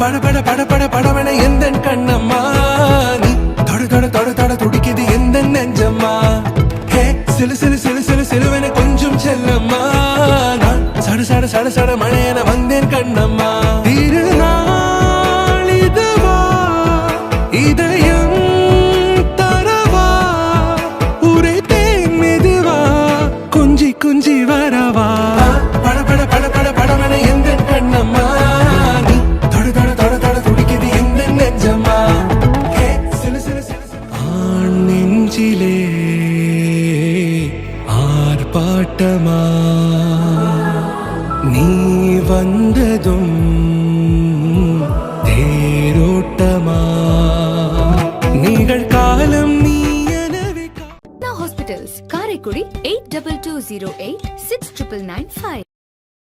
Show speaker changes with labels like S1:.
S1: பட பட பட பட படவன எந்த கண்ணம்மா? நீ தொட தொட தொட தொட துடிக்குது எந்த நெஞ்சம்மா? ஹே சிலு சிலு சிலு சிலு சிலுவன கொஞ்சம் செல்லம்மா. நான் சட சட சட சட மழையன வந்தேன் கண்ணம்மா. திருநாள் இதுவா இதயம் நெஞ்சிலே ஆர்ப்பாட்டமா? நீ வந்ததும் தேரோட்டமா? நிகழ்காலம் நீ எனவே கா-
S2: Now Hospitals, Karaikudi 8220 six triple nine five